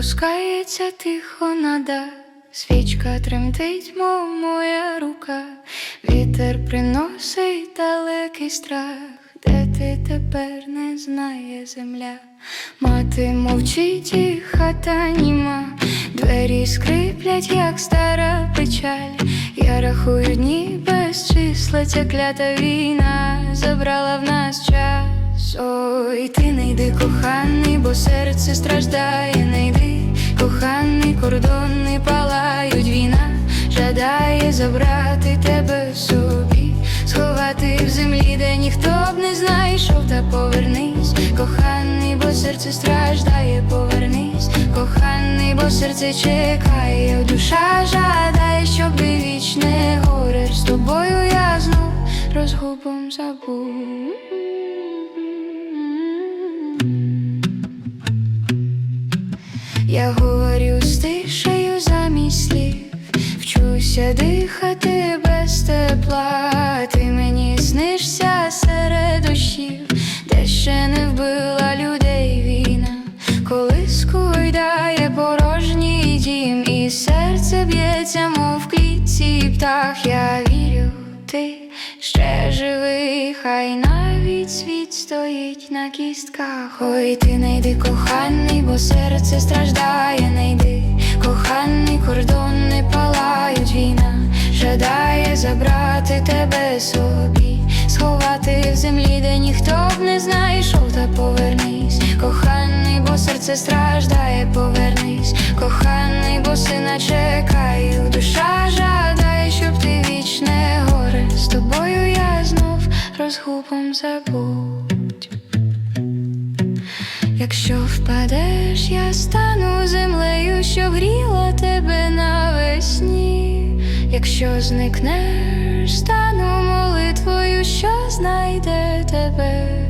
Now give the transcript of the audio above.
Опускається тихо нада, свічка тремтить, мов моя рука, вітер приносить далекий страх, де ти тепер не знає земля. Мати мовчить і хата німа, двері скриплять, як стара печаль. Я рахую дні без числа, ця клята війна забрала в нас час. Ой, ти не йди, коханий, бо серце страждає, не йди, коханий, кордони палають. Війна, жадає забрати тебе собі, сховати в землі, де ніхто б не знайшов, та повернись, коханий, бо серце страждає, повернись, коханий, бо серце чекає, душа жадає, щоб вічне горе. З тобою я знов розгубом забув. Я говорю з тишею замість слів, вчуся дихати без тепла. Ти мені снишся серед дощів, де ще не вбила людей війна, коли скуйдає порожній дім, і серце б'ється, мов клітці птах. Я вірю, ти ще живий, хай навіть світ стоїть на кістках. Ой, ти не йди, коханий, бо серце страждає, не йди, коханий, кордони палають. Війна, жадає забрати тебе собі, сховати в землі, де ніхто б не знайшов, та повернись, коханий, бо серце страждає, повернись, розгубом забудь. Якщо впадеш, я стану землею, що гріла тебе навесні. Якщо зникнеш, стану молитвою, що знайде тебе